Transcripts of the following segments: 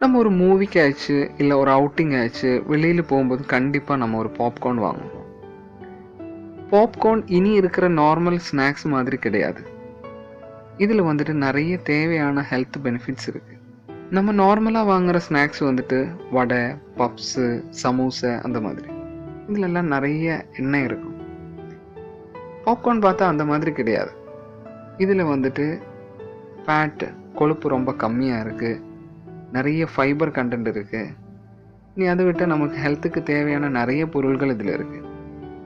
நம்ம ஒரு மூவிக்கு ஆச்சு இல்லை ஒரு அவுட்டிங் ஆச்சு வெளியில் போகும்போது கண்டிப்பாக நம்ம ஒரு பாப்கார்ன் வாங்குவோம் பாப்கார்ன் இனி இருக்கிற நார்மல் ஸ்நாக்ஸ் மாதிரி கிடையாது. இதில் வந்துட்டு நிறைய தேவையான ஹெல்த் பெனிஃபிட்ஸ் இருக்குது நம்ம நார்மலாக வாங்குற ஸ்நாக்ஸ் வந்துட்டு வடை பப்ஸு சமோசா அந்த மாதிரி. இதிலெல்லாம் நிறைய எண்ணெய் இருக்கும். பாப்கார்ன் பார்த்தா அந்த மாதிரி கிடையாது. இதில் வந்துட்டு ஃபேட் கொழுப்பு ரொம்ப கம்மியாக இருக்குது நிறைய ஃபைபர் கண்டென்ட் இருக்குது நீ அதை விட்டால் நமக்கு ஹெல்த்துக்கு தேவையான நிறைய பொருள்கள் இதில் இருக்குது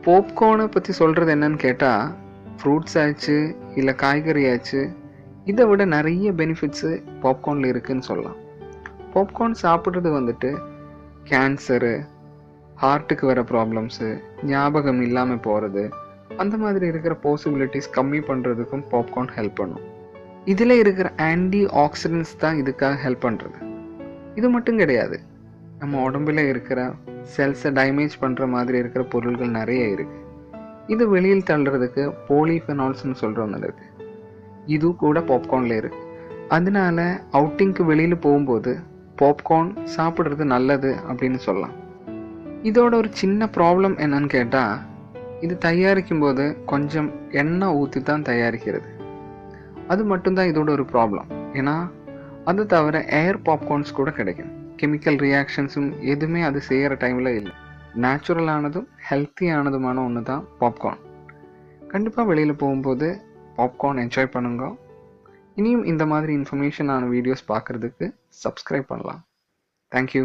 பாப்கார்னை பற்றி சொல்கிறது என்னன்னு கேட்டால் ஃப்ரூட்ஸ் ஆச்சு இல்லை காய்கறி ஆச்சு இதை விட நிறைய பெனிஃபிட்ஸு பாப்கார்னில் இருக்குன்னு சொல்லலாம். பாப்கார்ன் சாப்பிட்றது வந்துட்டு கேன்சரு ஹார்ட்டுக்கு வர ப்ராப்ளம்ஸு ஞாபகம் இல்லாமல் போகிறது அந்த மாதிரி இருக்கிற பாசிபிலிட்டிஸ் கம்மி பண்ணுறதுக்கும் பாப்கார்ன் ஹெல்ப் பண்ணும். இதில் இருக்கிற ஆன்டி ஆக்சிடென்ட்ஸ் தான் இதுக்காக ஹெல்ப் பண்ணுறது இது மட்டும் கிடையாது. நம்ம உடம்புல இருக்கிற செல்ஸை டேமேஜ் பண்ணுற மாதிரி இருக்கிற பொருள்கள் நிறைய இருக்குது இது வெளியில் தள்ளுறதுக்கு போலிஃபெனால்ஸ்னு சொல்கிற ஒன்று இருக்குது இது கூட பாப்கார்னில் இருக்குது அதனால அவுட்டிங்க்கு வெளியில் போகும்போது பாப்கார்ன் சாப்பிட்றது நல்லது அப்படின்னு சொல்லலாம். இதோட ஒரு சின்ன ப்ராப்ளம் என்னன்னு கேட்டால் இது தயாரிக்கும் போது கொஞ்சம் எண்ணெய் ஊற்றி தான் தயாரிக்கிறது. அது மட்டும்தான் இதோட ஒரு ப்ராப்ளம் ஏன்னா அது தவிர ஏர் பாப்கார்ன்ஸ் கூட கிடைக்கும். கெமிக்கல் ரியாக்ஷன்ஸும் எதுவுமே அது செய்கிற டைமில் இல்லை. நேச்சுரலானதும் ஹெல்த்தியானதுமான ஒன்று தான் பாப்கார்ன் கண்டிப்பாக வெளியில் போகும்போது பாப்கார்ன் என்ஜாய் பண்ணுங்க. இனியும் இந்த மாதிரி இன்ஃபர்மேஷனான வீடியோஸ் பார்க்குறதுக்கு சப்ஸ்கிரைப் பண்ணலாம். Thank you